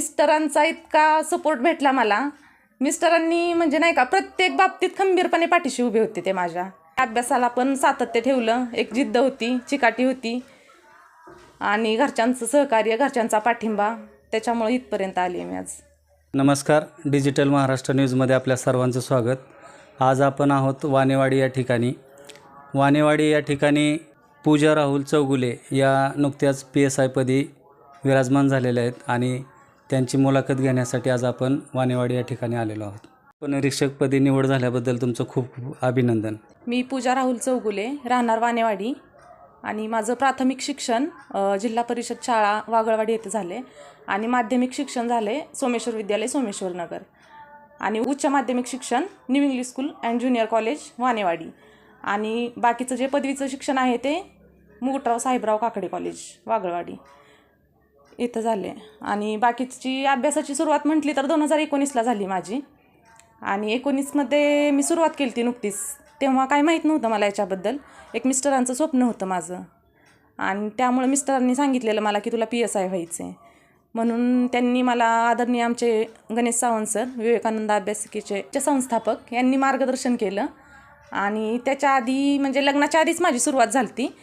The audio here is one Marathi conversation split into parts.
मिस्टरांचा इतका सपोर्ट भेटला मला. मिस्टरांनी म्हणजे नाही का प्रत्येक बाबतीत खंबीरपणे पाठीशी उभे होते ते माझ्या. अभ्यासाला पण सातत्य ठेवलं. एक जिद्द होती चिकाटी होती. आणि घरच्यांचं सहकार्य घरच्यांचा पाठिंबा त्याच्यामुळे इथपर्यंत आली मी आज. नमस्कार. डिजिटल महाराष्ट्र न्यूजमध्ये आपल्या सर्वांचं स्वागत. आज आपण आहोत वानेवाडी या ठिकाणी. वानेवाडी या ठिकाणी पूजा राहुल चौगुले या नुकत्याच पी एस आयपदी विराजमान झालेल्या आहेत. आणि त्यांची मुलाखत घेण्यासाठी आज आपण वानेवाडी या ठिकाणी आलेलो आहोत. पण निरीक्षकपदी निवड झाल्याबद्दल तुमचं खूप खूप अभिनंदन. मी पूजा राहुल चौगुले राहणार वानेवाडी आणि माझं प्राथमिक शिक्षण अ, जिल्हा परिषद शाळा वागळवाडी येथे झाले आणि माध्यमिक शिक्षण झाले सोमेश्वर विद्यालय सोमेश्वर नगर. आणि उच्च माध्यमिक शिक्षण new English school and junior college Wanewadi आणि बाकीचं जे पदवीचं शिक्षण आहे ते मुगटराव साहेबराव काकडे कॉलेज वागळवाडी इथं झाले. आणि बाकीची अभ्यासाची सुरुवात म्हटली तर दोन हजार एकोणीसला झाली माझी. आणि एकोणीसमध्ये मी सुरुवात केली ती नुकतीच. तेव्हा काय माहीत नव्हतं मला याच्याबद्दल. एक मिस्टरांचं स्वप्न होतं माझं. आणि त्यामुळं मिस्टरांनी सांगितलेलं मला की तुला पी एस आय व्हायचं आहे म्हणून त्यांनी मला आदरणीय आमचे गणेश सावंत सर विवेकानंद अभ्यासिकेचे चे संस्थापक यांनी मार्गदर्शन केलं. आणि त्याच्या आधी म्हणजे लग्नाच्या आधीच माझी सुरुवात झाली ती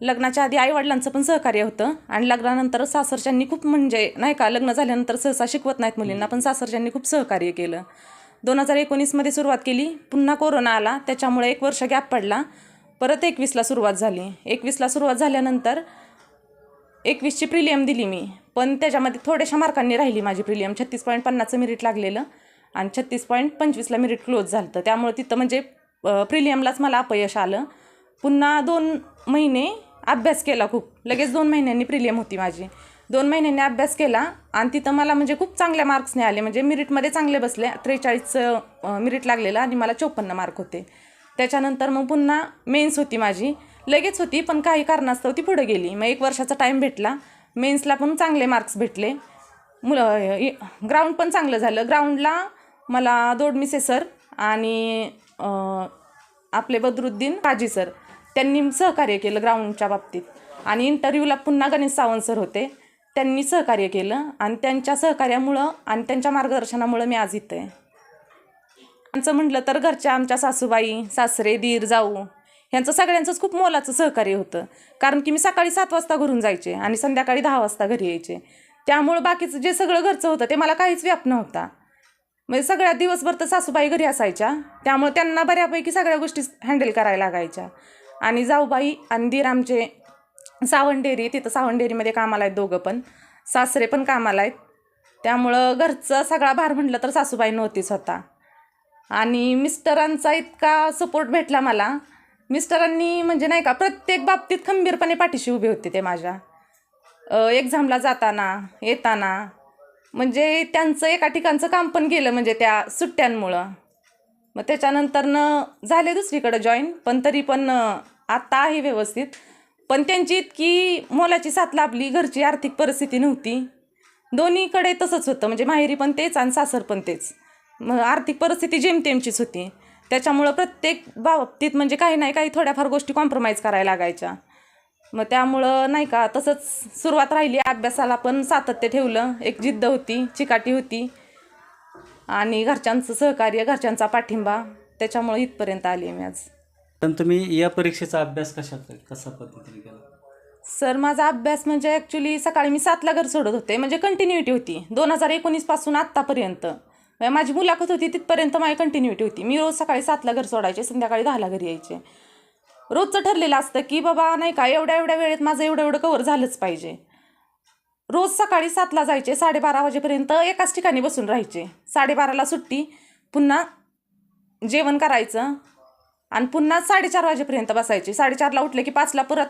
लग्नाच्या आधी आईवडिलांचं पण सहकार्य होतं आणि लग्नानंतर सासरच्यांनी खूप म्हणजे नाही का लग्न झाल्यानंतर सहसा शिकवत नाहीत मुलींना पण सासरच्यांनी खूप सहकार्य केलं. दोन हजार एकोणीसमध्ये सुरुवात केली पुन्हा कोरोना आला त्याच्यामुळे एक वर्ष गॅप पडला परत एकवीसला सुरुवात झाली. एकवीसला सुरुवात झाल्यानंतर एकवीसची प्रिलियम दिली मी पण त्याच्यामध्ये थोड्याशा मार्कांनी राहिली माझी प्रिलियम छत्तीस पॉईंट पन्नासचं मिरिट लागलेलं आणि छत्तीस पॉईंट पंचवीसला मिरिट क्लोज झालं. होतं त्यामुळे तिथं म्हणजे प्रिलियमलाच मला अपयश आलं. पुन्हा दोन महिने अभ्यास केला खूप. लगेच दोन महिन्यांनी प्रिलियम होती माझी. दोन महिन्यांनी अभ्यास केला आणि तिथं मला म्हणजे खूप चांगल्या मार्क्सने आले. म्हणजे मिरिटमध्ये चांगले बसले त्रेचाळीसचं मिरिट लागलेलं आणि मला चोपन्न मार्क होते. त्याच्यानंतर मग पुन्हा मेन्स होती माझी. लगेच होती पण काही कारणास्तव ती पुढे गेली. मग एक वर्षाचा टाईम भेटला. मेन्सला पण चांगले मार्क्स भेटले. मुलं ग्राउंड पण चांगलं झालं. ग्राउंडला मला दोडमिसे सर आणि आपले बदरुद्दीन काजी सर. त्यांनी सहकार्य केलं ग्राउंडच्या बाबतीत. आणि इंटरव्ह्यूला पुन्हा गणेश सावंत सर होते. त्यांनी सहकार्य केलं आणि त्यांच्या सहकार्यामुळं आणि त्यांच्या मार्गदर्शनामुळं मी आज इथं आहे. त्यांचं म्हटलं तर घरच्या आमच्या सासूबाई सासरे दीर जाऊ ह्यांचं सगळ्यांचंच खूप मोलाचं सहकार्य होतं. कारण की मी सकाळी सात वाजता घरून जायचे आणि संध्याकाळी दहा वाजता घरी यायचे. त्यामुळं बाकीचं जे सगळं घरचं होतं ते मला काहीच व्याप नव्हता. म्हणजे सगळ्या दिवसभर तर सासूबाई घरी असायच्या. त्यामुळे त्यांना बऱ्यापैकी सगळ्या गोष्टी हँडल करायला लागायच्या. आणि जाऊबाई आणि दीर आमचे सावंडेरी तिथं सावंडेरीमध्ये कामाला आहेत दोघं पण. सासरे पण कामाला आहेत. त्यामुळं घरचं सगळा भार म्हटलं तर सासूबाई नव्हतीच होता. आणि मिस्टरांचा इतका सपोर्ट भेटला मला. मिस्टरांनी म्हणजे नाही का प्रत्येक बाबतीत खंबीरपणे पाठीशी उभे होते ते माझ्या. एक्झामला जाताना येताना. म्हणजे त्यांचं एका ठिकाणचं काम पण गेलं म्हणजे त्या सुट्ट्यांमुळं. मग त्याच्यानंतरनं झाले दुसरीकडं जॉईन पण तरी पण आत्ता आहे व्यवस्थित. पण त्यांची इतकी मोलाची साथ लाभली घरची आर्थिक परिस्थिती नव्हती. दोन्हीकडे तसंच होतं म्हणजे माहेरी पण तेच आणि सासर पण तेच. मग आर्थिक परिस्थिती जेमतेमचीच होती. त्याच्यामुळं प्रत्येक बाबतीत म्हणजे काही नाही काही थोड्याफार गोष्टी कॉम्प्रोमाइज करायला लागायच्या. मग त्यामुळं नाही का तसंच सुरुवात राहिली. अभ्यासाला पण सातत्य ठेवलं. एक जिद्द होती चिकाटी होती. आणि घरच्यांचं सहकार्य घरच्यांचा पाठिंबा त्याच्यामुळे इथपर्यंत आली मी आज. पण तुम्ही या परीक्षेचा अभ्यास कशा कसा पद्धतीने केला? सर माझा अभ्यास म्हणजे ॲक्च्युली सकाळी मी सातला घर सोडत होते. म्हणजे कंटिन्युटी होती. दोन हजार एकोणीसपासून आत्तापर्यंत. म्हणजे माझी मुलाखत होती तिथपर्यंत माझी कंटिन्युटी होती. मी रोज सकाळी सातला घर सोडायचे संध्याकाळी दहाला घरी यायचे. रोजचं ठरलेलं असतं की बाबा नाही का एवढ्या एवढ्या वेळेत माझं एवढं एवढं कवर झालंच पाहिजे. रोज सकाळी सातला जायचे साडेबारा वाजेपर्यंत एकाच ठिकाणी बसून राहायचे. साडेबाराला सुट्टी पुन्हा जेवण करायचं आणि पुन्हा साडेचार वाजेपर्यंत बसायचे. साडेचारला उठले की पाचला परत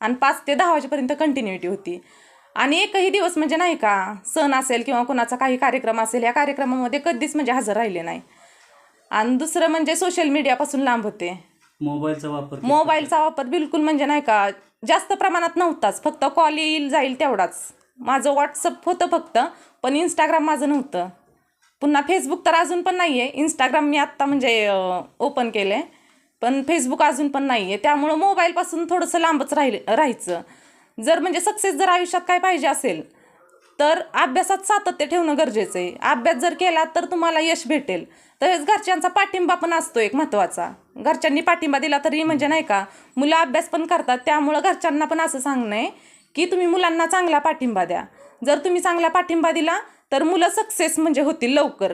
आणि पाच ते दहा वाजेपर्यंत कंटिन्युटी होती. आणि एकही दिवस म्हणजे नाही का सण असेल किंवा कोणाचा काही कार्यक्रम असेल या कार्यक्रमामध्ये कधीच म्हणजे हजर राहिले नाही. आणि दुसरं म्हणजे सोशल मीडियापासून लांब होते. मोबाईलचा वापर? मोबाईलचा वापर बिलकुल म्हणजे नाही का जास्त प्रमाणात नव्हताच. फक्त कॉल येईल जाईल तेवढाच. माझं व्हॉट्सअप होतं फक्त पण इंस्टाग्राम माझं नव्हतं. पुन्हा फेसबुक तर अजून पण नाही आहे इंस्टाग्राम मी आत्ता म्हणजे ओपन केलं आहे पण फेसबुक अजून पण नाही आहे त्यामुळं मोबाईलपासून थोडंसं लांबच राहिल राहायचं. जर म्हणजे सक्सेस जर आयुष्यात काय पाहिजे असेल तर अभ्यासात सातत्य ठेवणं गरजेचं आहे. अभ्यास जर केला तर तुम्हाला यश भेटेल. तसेच घरच्यांचा पाठिंबा पण असतो एक महत्त्वाचा घरच्यांनी पाठिंबा दिला तरी म्हणजे नाही का मुलं अभ्यास पण करतात. त्यामुळं घरच्यांना पण असं सांगणं आहे की तुम्ही मुलांना चांगला पाठिंबा द्या. जर तुम्ही चांगला पाठिंबा दिला तर मुलं सक्सेस म्हणजे होतील लवकर.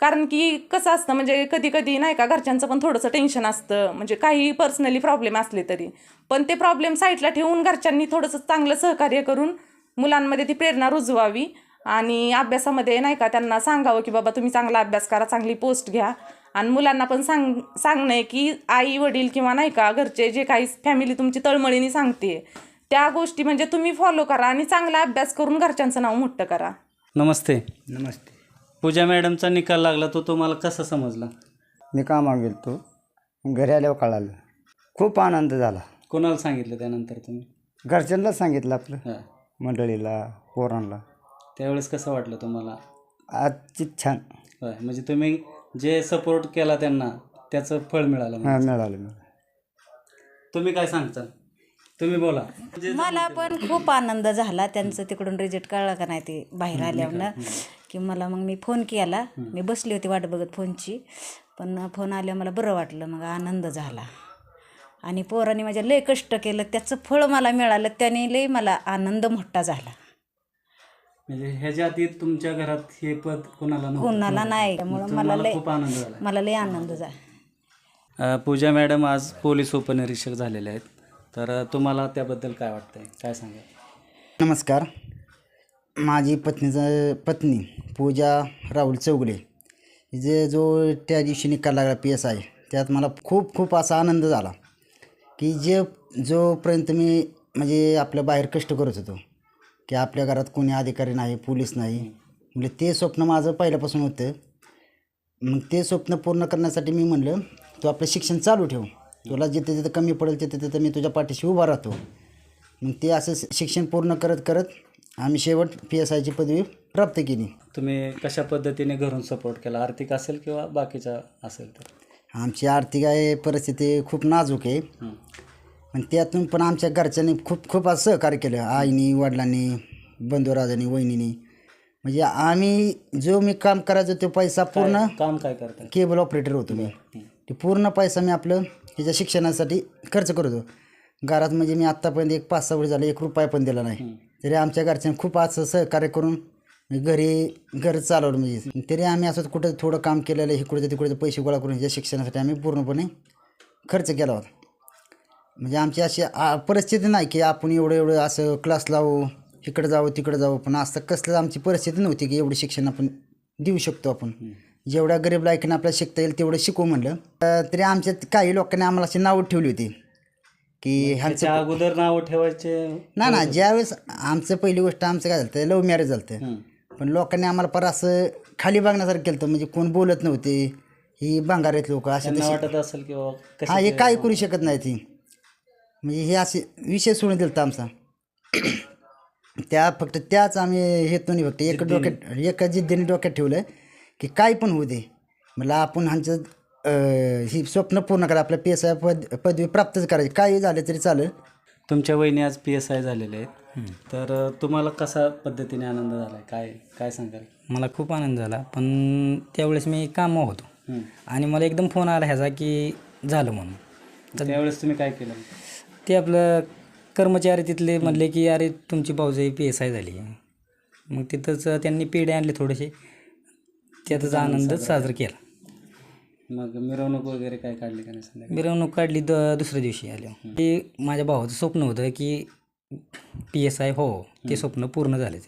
कारण की कसं असतं म्हणजे कधी कधी नाही का घरच्यांचं पण थोडंसं टेन्शन असतं. म्हणजे काही पर्सनली प्रॉब्लेम असले तरी. पण ते प्रॉब्लेम साईडला ठेवून घरच्यांनी थोडंसं चांगलं सहकार्य करून मुलांमध्ये ती प्रेरणा रुजवावी. आणि अभ्यासामध्ये नाही का त्यांना सांगावं की बाबा तुम्ही चांगला अभ्यास करा चांगली पोस्ट घ्या. आणि मुलांना पण सांग सांगणं आहे की आई वडील किंवा नाही का घरचे जे काही फॅमिली तुमची तळमळीने सांगते त्या गोष्टी म्हणजे तुम्ही फॉलो करा आणि चांगला अभ्यास करून घरच्यांचं नाव मोठं करा. नमस्ते. नमस्ते. पूजा मॅडमचा निकाल लागला तो तुम्हाला कसा समजला? मी कामावर गेलो घरी आल्यावर कळालं. खूप आनंद झाला. कोणाला सांगितलं त्यानंतर तुम्ही? घरच्यांनाच सांगितलं आपलं. हां. मंडळीला पोरांना त्यावेळेस कसं वाटलं तुम्हाला? आजची छान. होय म्हणजे तुम्ही जे सपोर्ट केला त्यांना त्याचं फळ मिळालं म्हणजे. मिळालं मिळालं. तुम्ही काय सांगता? तुम्ही बोला. मला पण खूप आनंद झाला त्यांचं तिकडून रिजेक्ट कळलं का नाही ते बाहेर आल्यावर की मला मग मी फोन केला. मी बसली होती वाट बघत फोनची. पण फोन आल्यावर मला बरं वाटलं मग आनंद झाला. आणि पोरांनी माझ्या लय कष्ट केलं. त्याचं फळ मला मिळालं. त्याने लय मला आनंद मोठा झाला. म्हणजे ह्याच्या आधी तुमच्या घरात हे पद कोणाला? कोणाला नाही. त्यामुळं मला लय खूप आनंद झाला. मला लय आनंद झाला. पूजा मॅडम आज पोलीस उपनिरीक्षक झालेले आहेत. तर तुम्हाला त्याबद्दल काय वाटतंय? काय सांगा नमस्कार. माझी पत्नीचं पत्नी पूजा राहुल चौगले. जे जो त्या दिवशी निकाल लागला पी एस आय त्यात मला खूप खूप असा आनंद झाला की जे जोपर्यंत मी म्हणजे आपल्या बाहेर कष्ट करत होतो की आपल्या घरात कोणी अधिकारी नाही पोलीस नाही म्हणजे ते स्वप्न माझं पहिल्यापासून होतं. मग ते स्वप्न पूर्ण करण्यासाठी मी म्हणलं तू आपलं शिक्षण चालू ठेव. तुला जिथे जिथे कमी पडेल तिथे तिथे मी तुझ्या पाठीशी उभा राहतो. मग ते असं शिक्षण पूर्ण करत करत आम्ही शेवट पी एस आयची पदवी प्राप्त केली. तुम्ही कशा पद्धतीने घरून सपोर्ट केला? आर्थिक असेल किंवा बाकीचा असेल तर? आमची आर्थिक आहे परिस्थिती खूप नाजूक आहे. पण त्यातून पण आमच्या घरच्यांनी खूप खूप असं सहकार्य केलं. आईनी वडिलांनी बंधुराजांनी वहिनीनी. म्हणजे आम्ही जो मी काम करायचो तो पैसा पूर्ण काम काय करताय? केबल ऑपरेटर होतो मी. ते पूर्ण पैसा मी आपलं ह्याच्या शिक्षणासाठी खर्च करतो. घरात म्हणजे मी आत्तापर्यंत एक पाच सहा वर्ष झाले एक रुपया पण दिला नाही. तरी आमच्या घरच्यांनी खूप असं सहकार्य करून घरी घर चालवलं म्हणजे. तरी आम्ही असं कुठं थोडं काम केलेलं इकडचे तिकडचे पैसे गोळा करून ह्याच्या शिक्षणासाठी आम्ही पूर्णपणे खर्च केला होता. म्हणजे आमची अशी आ- परिस्थिती नाही की आपण एवढं एवढं असं क्लास लावू इकडं जाऊ तिकडं जाऊ पण असं कसलं आमची परिस्थिती नव्हती की एवढं शिक्षण आपण देऊ शकतो आपण. जेवढ्या गरीब लायकीनं आपल्याला शिकता येईल तेवढं शिकू म्हणलं. तरी आमच्यात काही लोकांनी आम्हाला अशी नावं ठेवली होती. की ह्यांचं त्याच्या अगोदर नाव ठेवायचे? ना ना ज्यावेळेस आमचं पहिली गोष्ट आमचं काय झालं लव्ह मॅरेज झालं हं. पण लोकांनी आम्हाला पर असं खाली बघण्यासारखं केलं. म्हणजे कोण बोलत नव्हते ही भांगारेत लोक असे त्यांना तसे वाटत असेल किंवा कशी हा हे काय करू शकत नाही ती. म्हणजे हे असे विषय सोडून दिलता आमचा. त्या फक्त त्याच आम्ही हेतून नाही फक्त एक डोक्यात एका जिद्दीने डोक्यात ठेवलं. की काय पण होऊ दे. मला आपण ह्यांचं ही स्वप्न पूर्ण करा आपल्या पी एस आय पद पदवी प्राप्तच करायची. काही झालं तरी चालेल. तुमच्या वहिनी आज पी एस आय झालेले आहेत. तर तुम्हाला कसा पद्धतीने आनंद झाला काय काय सांगाल? मला खूप आनंद झाला. पण त्यावेळेस मी कामं होतो. हं. आणि मला एकदम फोन आला ह्याचा की झालं म्हणून. त्यावेळेस तुम्ही काय केलं? ते आपलं कर्मचारी तिथले म्हणले की अरे तुमची भाऊजाई पी एस आय झाली मग तिथंच त्यांनी पेढे आणले थोडेसे. त्यातच आनंद साजरा केला. मग मिरवणूक वगैरे काय काढली का नाही संध्याकाळी? मिरवणूक काढली द दुसऱ्या दिवशी आल्या ते माझ्या भावाचं स्वप्न होतं की पी एस आय हो ते स्वप्न पूर्ण झाले.